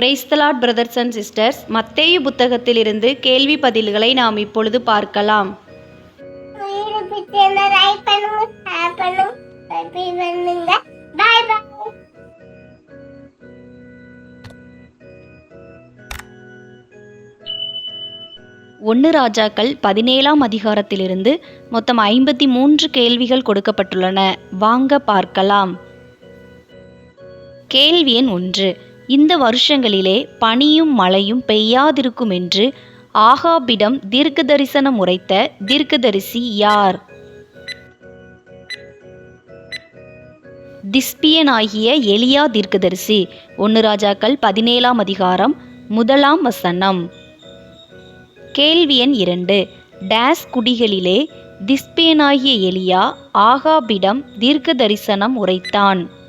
Praise the Lord brothers and sisters மத்தேயு புத்தகத்திலிருந்து கேள்வி பதில்களை நாம் இப்பொழுது பார்க்கலாம். ஒன்று ராஜாக்கள் பதினேழாம் அதிகாரத்திலிருந்து மொத்தம் ஐம்பத்தி மூன்று கேள்விகள் கொடுக்கப்பட்டுள்ளன. வாங்க பார்க்கலாம். கேள்வி எண் ஒன்று. இந்த வருஷங்களிலே பனியும் மழையும் பெய்யாதிருக்கும் என்று ஆகாபிடம் தீர்க்க தரிசனம் உரைத்த தீர்க்கதரிசி யார்? திஸ்பியனாகிய எலியா தீர்க்கதரிசி. ஒன்று ராஜாக்கள் பதினேழாம் அதிகாரம் முதலாம் வசனம். கேள்வி எண் இரண்டு. டேஸ் குடிகளிலே திஸ்பியனாகிய எலியா ஆகாபிடம் தீர்க்க தரிசனம் உரைத்தான்.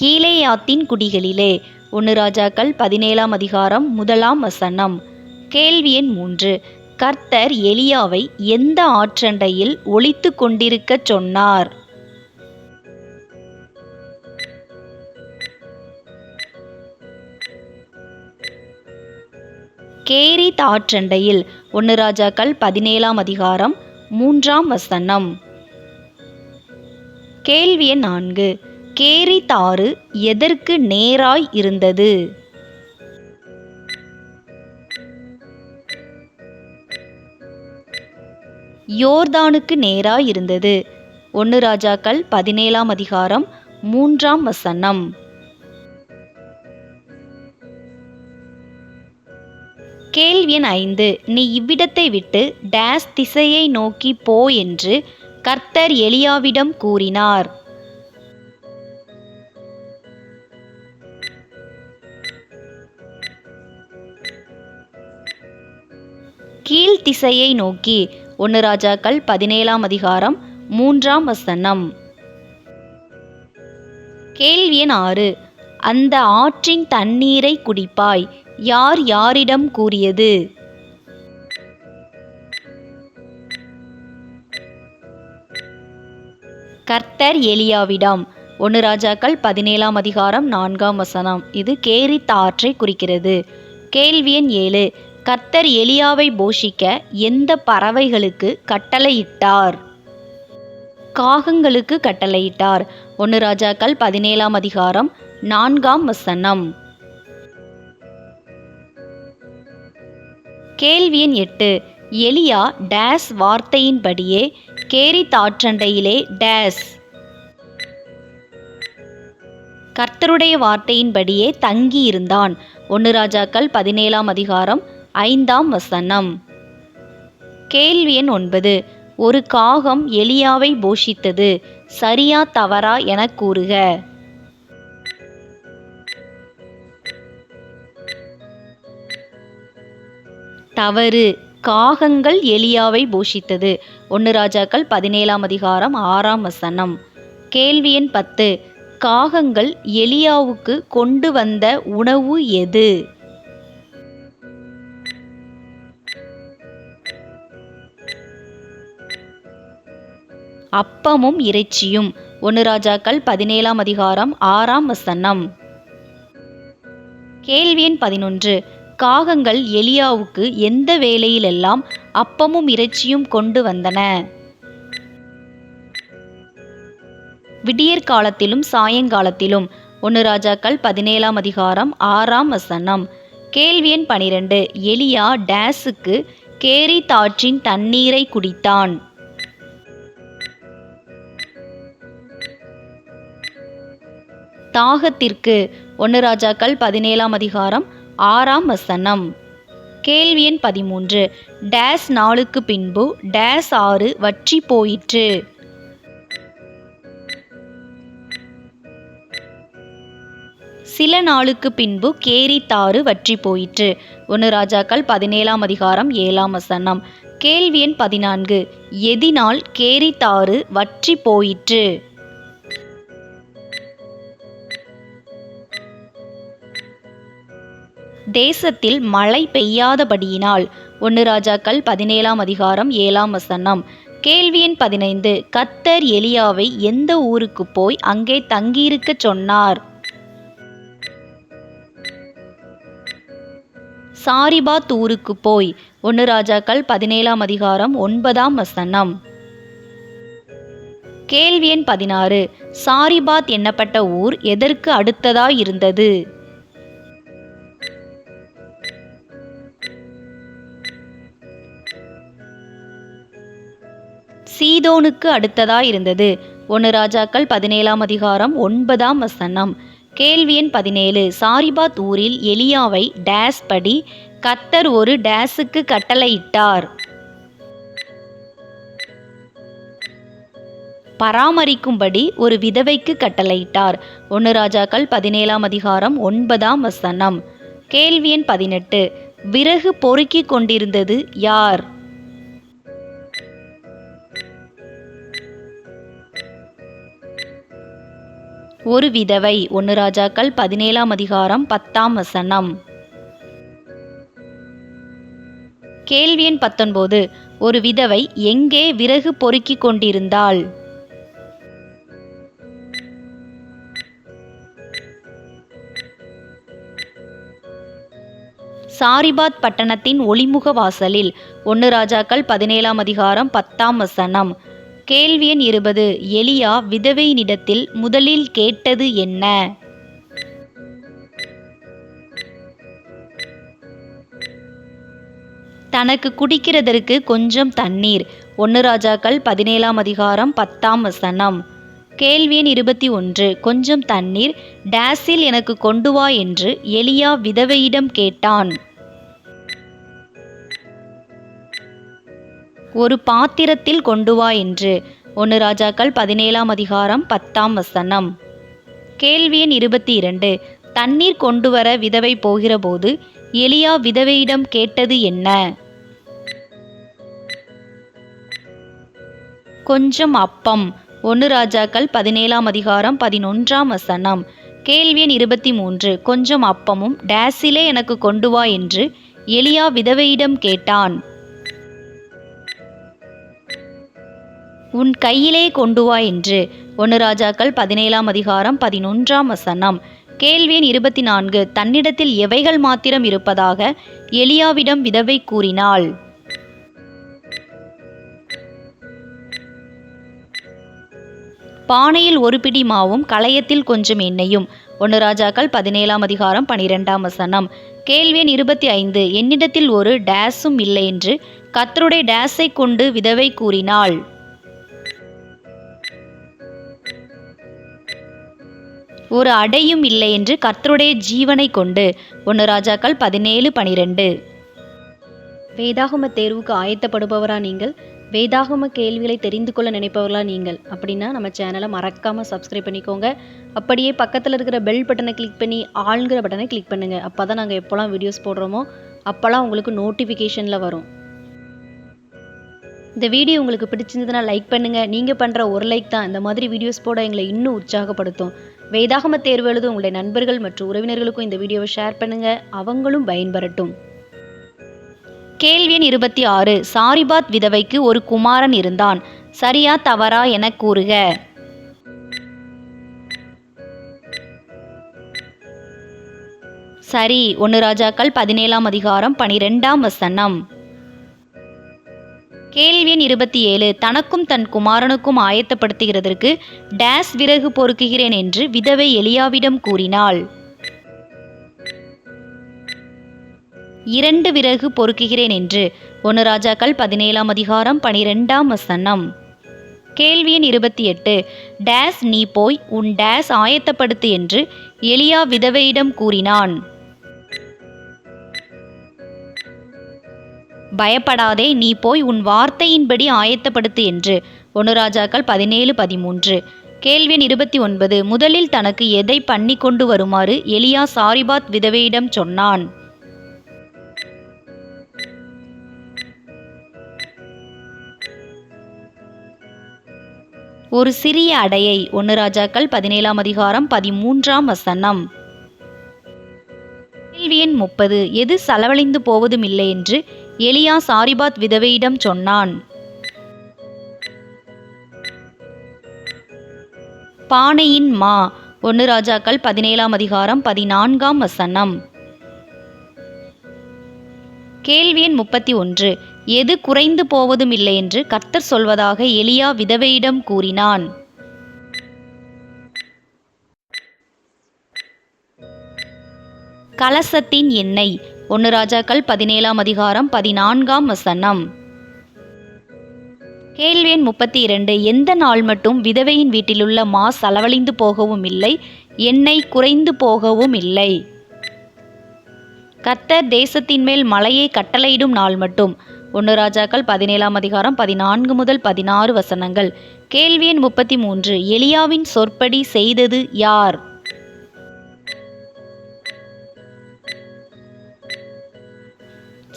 கீலேயாத்தின் குடிகளிலே. ஒன்று ராஜாக்கள் பதினேழாம் அதிகாரம் முதலாம் வசனம். கேள்வி எண் மூன்று. கர்த்தர் எலியாவை எந்த ஆற்றண்டையில் ஒழித்து கொண்டிருக்கச் சொன்னார்? கேரி ஆற்றண்டையில். ஒன்று ராஜாக்கள் பதினேழாம் அதிகாரம் மூன்றாம் வசனம். கேள்வி எண் நான்கு. கேரி தாறு எதற்கு நேராய் இருந்தது? யோர்தானுக்கு நேராய் இருந்தது. ஒன்று ராஜாக்கள் பதினேழாம் அதிகாரம் மூன்றாம் வசனம். கேள்வி எண் ஐந்து. நீ இவ்விடத்தை விட்டு டேஸ் திசையை நோக்கி போ என்று கர்த்தர் எலியாவிடம் கூறினார். திசையை நோக்கி. ஒன்று ராஜாக்கள் பதினேழாம் அதிகாரம் மூன்றாம் வசனம். கேள்வி எண் ஆறு. அந்த ஆற்றின் தண்ணீரை குடிப்பாய். யார் யாரிடம் கூறியது? கர்த்தர் எலியாவிடம். ஒன்று ராஜாக்கள் பதினேழாம் அதிகாரம் நான்காம் வசனம். இது கேரித் ஆற்றை குறிக்கிறது. கேள்வி எண் ஏழு. கர்த்தர் எலியாவை போஷிக்க எந்த பறவைகளுக்கு கட்டளையிட்டார்? காகங்களுக்கு கட்டளையிட்டார். ஒன்று ராஜாக்கள் பதினேழாம் அதிகாரம் நான்காம் வசனம். கேள்வி எண் எட்டு. எலியா டேஸ் வார்த்தையின்படியே கேரி தாற்றண்டையிலே டேஸ். கர்த்தருடைய வார்த்தையின்படியே தங்கியிருந்தான். ஒன்று ராஜாக்கள் பதினேழாம் அதிகாரம் ஐந்தாம் வசனம். கேள்வி எண் ஒன்பது. ஒரு காகம் எலியாவை போஷித்தது சரியா தவறா எனக் கூறுக. தவறு. காகங்கள் எலியாவை போஷித்தது. ஒன்று ராஜாக்கள் பதினேழாம் அதிகாரம் ஆறாம் வசனம். கேள்வி எண் பத்து. காகங்கள் எலியாவுக்கு கொண்டு வந்த உணவு எது? அப்பமும் இறைச்சியும். ஒன்று ராஜாக்கள் பதினேழாம் அதிகாரம் ஆறாம் வசனம். கேள்வி எண் பதினொன்று. காகங்கள் எலியாவுக்கு எந்த வேளையிலெல்லாம் அப்பமும் இறைச்சியும் கொண்டு வந்தன? விடியற் காலத்திலும் சாயங்காலத்திலும். ஒன்று ராஜாக்கள் பதினேழாம் அதிகாரம் ஆறாம் வசனம். கேள்வி எண் பனிரெண்டு. எலியா டேஸுக்கு கேரி தாற்றின் தண்ணீரை குடித்தான். தாகத்திற்கு. ஒன்று ராஜாக்கள் பதினேழாம் அதிகாரம் ஆறாம் வசனம். கேள்வி எண் பதிமூன்று. டேஸ் நாளுக்கு பின்பு டேஸ் ஆறு வற்றி போயிற்று. சில நாளுக்கு பின்பு கேரி தாறு வற்றி போயிற்று. ஒன்று ராஜாக்கள் பதினேழாம் அதிகாரம் ஏழாம் வசனம். கேள்வி எண் பதினான்கு. எதினால் கேரி தாறு வற்றி போயிற்று. தேசத்தில் மழை பெய்யாதபடியினால். ஒன்று ராஜாக்கள் பதினேழாம் அதிகாரம் ஏழாம் வசனம். கேள்வியின் பதினைந்து கத்தர் எலியாவை எந்த ஊருக்கு போய் அங்கே தங்கியிருக்கச் சொன்னார்? சாரிபாத் ஊருக்கு போய். ஒன்று ராஜாக்கள் பதினேழாம் அதிகாரம் ஒன்பதாம் வசனம். கேள்வி எண் பதினாறு சாரிபாத் எண்ணப்பட்ட ஊர் எதற்கு அடுத்ததாய் இருந்தது சீதோனுக்கு அடுத்ததாய் இருந்தது ஒன்று ராஜாக்கள் பதினேழாம் அதிகாரம் ஒன்பதாம் வசனம். கேள்வி எண் பதினேழு. சாரிபாத் ஊரில் எலியாவை டேஸ் படி கத்தர் ஒரு டேஸுக்கு கட்டளையிட்டார். பராமரிக்கும்படி ஒரு விதவைக்கு கட்டளையிட்டார். ஒன்று ராஜாக்கள் பதினேழாம் அதிகாரம் ஒன்பதாம் வசனம். கேள்வி எண் பதினெட்டு. விறகு பொறுக்கிக் கொண்டிருந்தது யார்? ஒரு விதவை. ஒன்று ராஜாக்கள் பதினேழாம் அதிகாரம் பத்தாம் வசனம். கேள்வி எண் பத்தொன்பது. ஒரு விதவை எங்கே விறகு பொறுக்கிக் கொண்டிருந்தாள்? சாரிபாத் பட்டணத்தின் ஒளிமுக வாசலில். ஒன்று ராஜாக்கள் பதினேழாம் அதிகாரம் பத்தாம் வசனம். கேள்வி எண் இருபது. எலியா விதவையினிடத்தில் முதலில் கேட்டது என்ன? தனக்கு குடிக்கிறதற்கு கொஞ்சம் தண்ணீர். ஒன்று ராஜாக்கள் பதினேழாம் அதிகாரம் பத்தாம் வசனம். கேள்வி எண் இருபத்தி ஒன்று. கொஞ்சம் தண்ணீர் டேஸில் எனக்கு கொண்டு வா என்று எலியா விதவையிடம் கேட்டான். ஒரு பாத்திரத்தில் கொண்டு வா என்று. ஒன்று ராஜாக்கள் பதினேழாம் அதிகாரம் பத்தாம் வசனம். கேள்வி எண் இருபத்தி இரண்டு தண்ணீர் கொண்டு வர விதவை போகிறபோது எலியா விதவையிடம் கேட்டது என்ன? கொஞ்சம் அப்பம். ஒன்று ராஜாக்கள் பதினேழாம் அதிகாரம் பதினொன்றாம் வசனம். கேள்வி எண் இருபத்தி மூன்று கொஞ்சம் அப்பமும் டேஸிலே எனக்கு கொண்டு வா என்று எலியா விதவையிடம் கேட்டான். உன் கையிலே கொண்டு வா என்று. ஒன்று ராஜாக்கள் பதினேழாம் அதிகாரம் பதினொன்றாம் வசனம். கேள்வி எண் இருபத்தி நான்கு தன்னிடத்தில் எவைகள் மாத்திரம் இருப்பதாக எலியாவிடம் விதவை கூறினாள். பானையில் ஒரு பிடி மாவும் களையத்தில் கொஞ்சம் எண்ணெயும். ஒன்று ராஜாக்கள் பதினேழாம் அதிகாரம் பனிரெண்டாம் வசனம். கேள்வி இருபத்தி ஐந்து என்னிடத்தில் ஒரு டேஸும் இல்லை என்று கத்தருடைய டேஸை கொண்டு விதவை கூறினாள். ஒரு அடையும் இல்லை என்று கர்த்தருடைய ஜீவனை கொண்டு. ஒன்று ராஜாக்கள் பதினேழு பனிரெண்டு. வேதாகம தேர்வுக்கு ஆயத்தப்படுபவரா நீங்கள்? வேதாகம கேள்விகளை தெரிந்து கொள்ள நினைப்பவர்களா நீங்கள்? அப்படின்னா நம்ம சேனலை மறக்காமல் சப்ஸ்கிரைப் பண்ணிக்கோங்க. அப்படியே பக்கத்தில் இருக்கிற பெல் பட்டனை கிளிக் பண்ணி ஆளுங்கிற பட்டனை கிளிக் பண்ணுங்கள் அப்போ தான் நாங்கள் எப்போல்லாம் வீடியோஸ் போடுறோமோ அப்போல்லாம் உங்களுக்கு நோட்டிஃபிகேஷனில் வரும். இந்த வீடியோ உங்களுக்கு பிடிச்சிருந்ததுன்னா லைக் பண்ணுங்கள் நீங்கள் பண்ணுற ஒரு லைக் தான். இந்த மாதிரி வீடியோஸ் போட எங்களை இன்னும் உற்சாகப்படுத்தும். வேதாகம தேர்வு எழுத உங்களுடைய நண்பர்கள் மற்றும் உறவினர்களுக்கும் இந்த வீடியோவை ஷேர் பண்ணுங்கள் அவங்களும் பயன்பெறட்டும். கேள்வி எண் இருபத்தி ஆறு சாரிபாத் விதவைக்கு ஒரு குமாரன் இருந்தான். சரியா தவறா என கூறுக. சரி ஒன்று ராஜாக்கள் பதினேழாம் அதிகாரம் பனிரெண்டாம் வசனம். கேள்வி எண் இருபத்தி ஏழு தனக்கும் தன் குமாரனுக்கும் ஆயத்தப்படுத்துகிறதற்கு டேஸ் விறகு பொறுக்குகிறேன் என்று விதவை எலியாவிடம் கூறினாள். இரண்டு விறகு பொறுக்குகிறேன் என்று ஒன்று ராஜாக்கள் பதினேழாம் அதிகாரம் பனிரெண்டாம் வசனம். கேள்வி எண் இருபத்தி எட்டு டேஸ் நீ போய் உன் டேஸ் ஆயத்தப்படுத்து என்று எலியா விதவையிடம் கூறினான். பயப்படாதே நீ போய் உன் வார்த்தையின்படி ஆயத்தப்படுத்து என்று. ஒன்று ராஜாக்கள் பதினேழு பதிமூன்று. கேள்வி இருபத்தி ஒன்பது முதலில் தனக்கு எதை பண்ணி கொண்டு வருமாறு எலியா சாரிபாத் விதவையிடம் சொன்னான்? ஒரு சிறிய அடையை ஒன்று ராஜாக்கள் பதினேழாம் அதிகாரம் பதிமூன்றாம் வசனம். கேள்வி எண் முப்பது எது செலவழிந்து போவதும் இல்லை என்று எலியா சாரிபாத் விதவையிடம் சொன்னான். பானையின் மா ஒன்று ராஜாக்கள் பதினேழாம் அதிகாரம் பதினான்காம் வசனம். கேள்வியின் முப்பத்தி ஒன்று எது குறைந்து போவதும் இல்லை என்று கர்த்தர் சொல்வதாக எலியா விதவையிடம் கூறினான். கலசத்தின் எண்ணெய் ஒன்று ராஜாக்கள் பதினேழாம் அதிகாரம் பதினான்காம் வசனம். கேள்வி எண் முப்பத்தி இரண்டு எந்த நாள் மட்டும் விதவையின் வீட்டிலுள்ள மா செலவழிந்து போகவும் இல்லை எண்ணெய் குறைந்து போகவும் இல்லை? கத்தர் தேசத்தின் மேல் மலையை கட்டளையிடும் நாள் மட்டும். ஒன்று ராஜாக்கள் பதினேழாம் அதிகாரம் பதினான்கு முதல் பதினாறு வசனங்கள். கேள்வி எண் முப்பத்தி மூன்று எலியாவின் சொற்படி செய்தது யார்?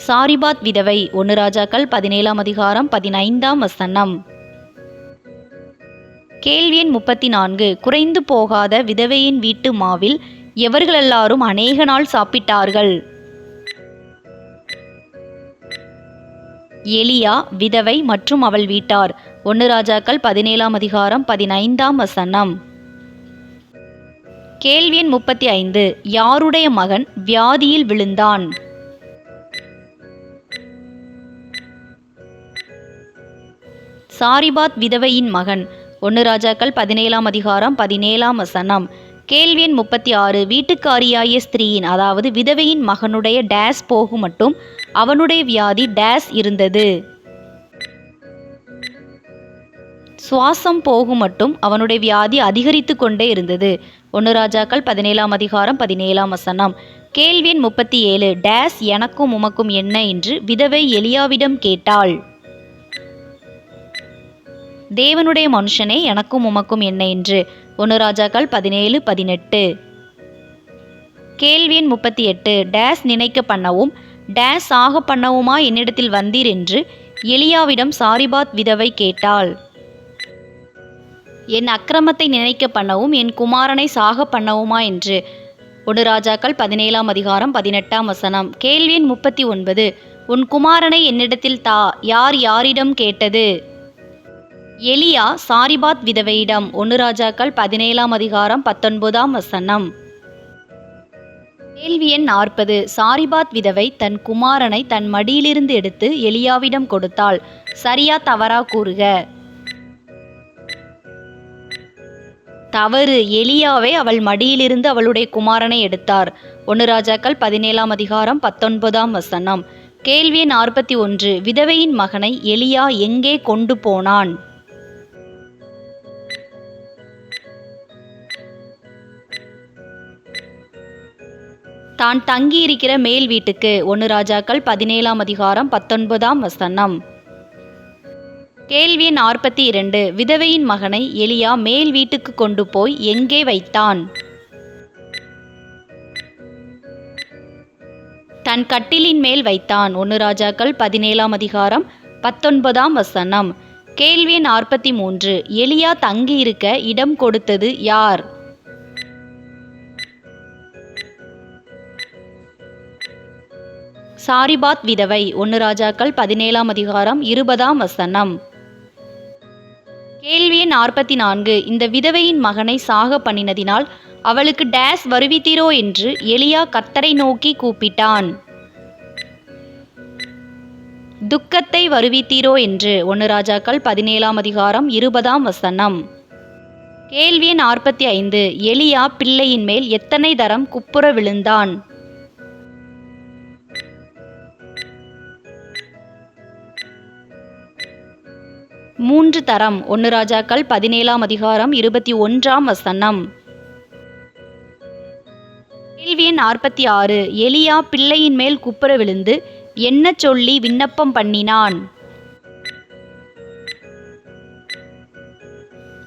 சாரிபாத் விதவை ஒன்று ராஜாக்கள் பதினேழாம் அதிகாரம் பதினைந்தாம் வசனம். கேள்வி எண் முப்பத்தி நான்கு குறைந்து போகாத விதவையின் வீட்டு மாவில் எவர்களெல்லாரும் அநேக நாள் சாப்பிட்டார்கள்? எலியா விதவை மற்றும் அவள் வீட்டார். ஒன்று ராஜாக்கள் பதினேழாம் அதிகாரம் பதினைந்தாம் வசனம். கேள்வி எண் முப்பத்தி ஐந்து. யாருடைய மகன் வியாதியில் விழுந்தான்? சாரிபாத் விதவையின் மகன். ஒன்று ராஜாக்கள் பதினேழாம் அதிகாரம் பதினேழாம் வசனம். கேள்வி எண் முப்பத்தி ஆறு வீட்டுக்காரியாய ஸ்திரீயின் அதாவது விதவையின் மகனுடைய டேஸ் போகும் மட்டும் அவனுடைய வியாதி டேஸ் இருந்தது. சுவாசம் போகும் மட்டும் அவனுடைய வியாதி அதிகரித்து கொண்டே இருந்தது. ஒன்று ராஜாக்கள் பதினேழாம் அதிகாரம் பதினேழாம் வசனம். கேள்வி எண் முப்பத்தி ஏழு டேஸ் எனக்கும் உமக்கும் என்ன? என்று விதவை எலியாவிடம் கேட்டாள். தேவனுடைய மனுஷனே எனக்கும் உமக்கும் என்ன என்று? ஒன்று ராஜாக்கள் பதினேழு பதினெட்டு. கேள்வி எண் முப்பத்தி எட்டு. டேஸ் நினைக்க பண்ணவும் டேஸ் ஆக பண்ணவுமா என்னிடத்தில் வந்தீர் என்று எலியாவிடம் சாரிபாத் விதவை கேட்டாள். என் அக்கிரமத்தை நினைக்க பண்ணவும் என் குமாரனை சாக பண்ணவுமா என்று? ஒன்று ராஜாக்கள் பதினேழாம் அதிகாரம் பதினெட்டாம் வசனம். கேள்வியின் முப்பத்தி ஒன்பது. உன் குமாரனை என்னிடத்தில் தா யார் யாரிடம் கேட்டது? எலியா சாரிபாத் விதவையிடம். ஒன்று ராஜாக்கள் பதினேழாம் அதிகாரம் பத்தொன்பதாம் வசனம். கேள்வி எண் நாற்பது. சாரிபாத் விதவை தன் குமாரனை தன் மடியிலிருந்து எடுத்து எலியாவிடம் கொடுத்தாள். சரியா தவறா கூறுக. தவறு. எலியாவே அவள் மடியிலிருந்து அவளுடைய குமாரனை எடுத்தார். ஒன்று ராஜாக்கள் பதினேழாம் அதிகாரம் பத்தொன்பதாம் வசனம். கேள்வி நாற்பத்தி ஒன்று. விதவையின் மகனை எலியா எங்கே கொண்டு போனான்? தான் தங்கியிருக்கிற மேல் வீட்டுக்கு. ஒன்று ராஜாக்கள் பதினேழாம் அதிகாரம் பத்தொன்பதாம் வசனம். கேள்வி நாற்பத்தி இரண்டு. விதவையின் மகனை எலியா மேல் வீட்டுக்கு கொண்டு போய் எங்கே வைத்தான்? தன் கட்டிலின் மேல் வைத்தான். ஒன்று ராஜாக்கள் பதினேழாம் அதிகாரம் பத்தொன்பதாம் வசனம். கேள்வி நாற்பத்தி மூன்று. எலியா தங்கியிருக்க இடம் கொடுத்தது யார்? சாரிபாத் விதவை ஒன்று ராஜாக்கள் பதினேழாம் அதிகாரம் இருபதாம் வசனம். கேள்வி நாற்பத்தி நான்கு இந்த விதவையின் மகனை சாக பண்ணினதினால் அவளுக்கு டேஸ் வருவித்தீரோ என்று எலியா கத்தரை நோக்கி கூப்பிட்டான். துக்கத்தை வருவித்தீரோ என்று ஒன்று ராஜாக்கள் பதினேழாம் அதிகாரம் இருபதாம் வசனம். கேள்வி நாற்பத்தி ஐந்து. எலியா பிள்ளையின் மேல் எத்தனை தரம் குப்புற விழுந்தான்? மூன்று தரம். ஒன்று ராஜாக்கள் பதினேழாம் அதிகாரம் இருபத்தி ஒன்றாம் வசனம். கேள்வி எண் நாற்பத்தி ஆறு. எலியா பிள்ளையின் மேல் குப்புற விழுந்து என்ன சொல்லி விண்ணப்பம் பண்ணினான்?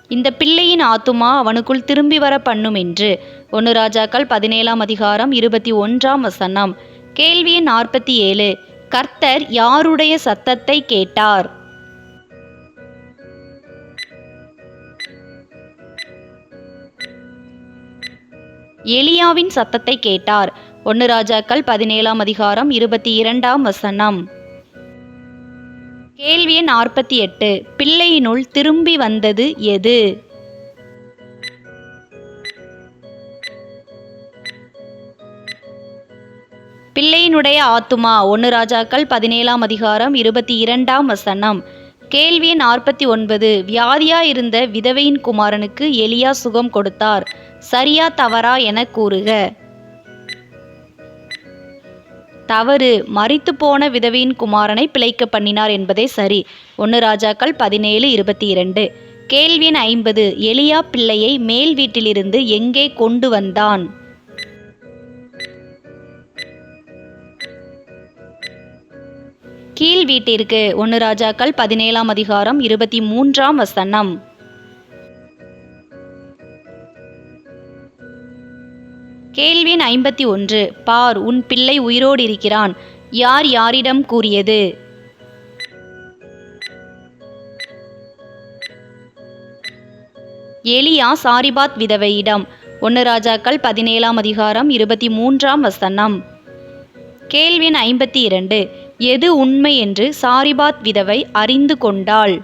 இந்த பிள்ளையின் ஆத்துமா அவனுக்குள் திரும்பி வர பண்ணும் என்று. ஒன்று ராஜாக்கள் பதினேழாம் அதிகாரம் இருபத்தி ஒன்றாம் வசனம். கேள்வி எண் நாற்பத்தி ஏழு. கர்த்தர் யாருடைய சத்தத்தை கேட்டார்? எலியாவின் சத்தத்தை கேட்டார். ஒன்று ராஜாக்கள் பதினேழாம் அதிகாரம் இருபத்தி இரண்டாம் வசனம். கேள்வி எண் நாற்பத்தி எட்டு. பிள்ளையினுள் திரும்பி வந்தது எது? பிள்ளையினுடைய ஆத்துமா. ஒன்று ராஜாக்கள் பதினேழாம் அதிகாரம் இருபத்தி இரண்டாம் வசனம். கேள்வி நாற்பத்தி ஒன்பது. வியாதியா இருந்த விதவையின் குமாரனுக்கு எலியா சுகம் கொடுத்தார். சரியா தவறா என கூறுக. தவறு. மறித்து போன விதவையின் குமாரனை பிழைக்க பண்ணினார் என்பதே சரி. ஒன்று ராஜாக்கள் பதினேழு இருபத்தி இரண்டு. கேள்வி ஐம்பது. எலியா பிள்ளையை மேல் வீட்டிலிருந்து எங்கே கொண்டு வந்தான்? கீழ் வீட்டிற்கு. ஒன்று ராஜாக்கள் பதினேழாம் அதிகாரம் இருபத்தி மூன்றாம் வசனம். கேள்வின் ஐம்பத்தி ஒன்று. பார் உன் பிள்ளை உயிரோடு இருக்கிறான். யார் யாரிடம் கூறியது? எலியா சாரிபாத் விதவையிடம். ஒன்று ராஜாக்கள் பதினேழாம் அதிகாரம் இருபத்தி மூன்றாம் வசனம். கேள்வின் ஐம்பத்தி இரண்டு. எது உண்மை என்று சாரிபாத் விதவை அறிந்து கொண்டாள்.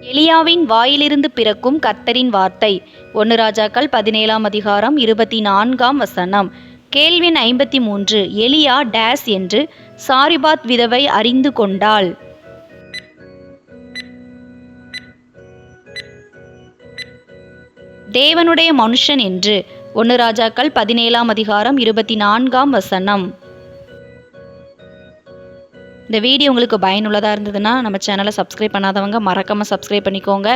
எலியாவின் வாயிலிருந்து பிறக்கும் கர்த்தரின் வார்த்தை. ஒன்று ராஜாக்கள் பதினேழாம் அதிகாரம் இருபத்தி நான்காம் வசனம். கேள்வி ஐம்பத்தி மூன்று எலியா டேஸ் என்று சாரிபாத் விதவை அறிந்து கொண்டாள். தேவனுடைய மனுஷன் என்று ஒன்று ராஜாக்கள் பதினேழாம் அதிகாரம் இருபத்தி நான்காம் வசனம். இந்த வீடியோ உங்களுக்கு பயனுள்ளதாக இருந்ததுன்னா நம்ம சேனலை சப்ஸ்கிரைப் பண்ணாதவங்க மறக்காமல் சப்ஸ்கிரைப் பண்ணிக்கோங்க.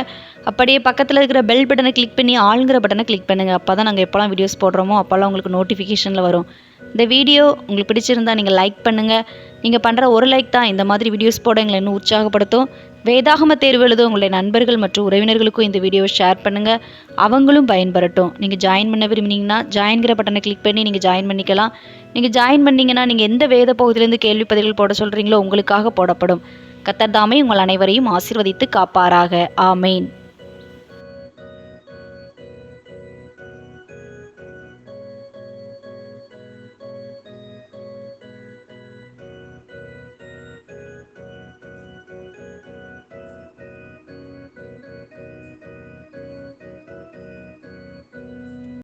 அப்படியே பக்கத்தில் இருக்கிற பெல் பட்டனை கிளிக் பண்ணி ஆளுங்கிற பட்டனை கிளிக் பண்ணுங்கள் அப்போ தான் நாங்கள் எப்போல்லாம் வீடியோஸ் போடுறோமோ அப்போல்லாம் உங்களுக்கு நோட்டிஃபிகேஷனில் வரும். இந்த வீடியோ உங்களுக்கு பிடிச்சிருந்தா நீங்கள் லைக் பண்ணுங்கள் நீங்கள் பண்ணுற ஒரு லைக் தான் இந்த மாதிரி வீடியோஸ் போட எங்களை இன்னும் உற்சாகப்படுத்தும். வேதாகம தேர்வு எழுத உங்களுடைய நண்பர்கள் மற்றும் உறவினர்களுக்கும் இந்த வீடியோவை ஷேர் பண்ணுங்கள் அவங்களும் பயன்பெறட்டும். நீங்கள் ஜாயின் பண்ண விரும்பினீங்கன்னா ஜாயின்கிற பட்டனை கிளிக் பண்ணி நீங்கள் ஜாயின் பண்ணிக்கலாம். நீங்கள் ஜாயின் பண்ணிங்கன்னா நீங்கள் எந்த வேத பகுதியிலேருந்து கேள்வி பதில்கள் போட சொல்கிறீங்களோ உங்களுக்காக போடப்படும். கத்தர்தாமே உங்கள் அனைவரையும் ஆசீர்வதித்து காப்பாராக. ஆமேன்.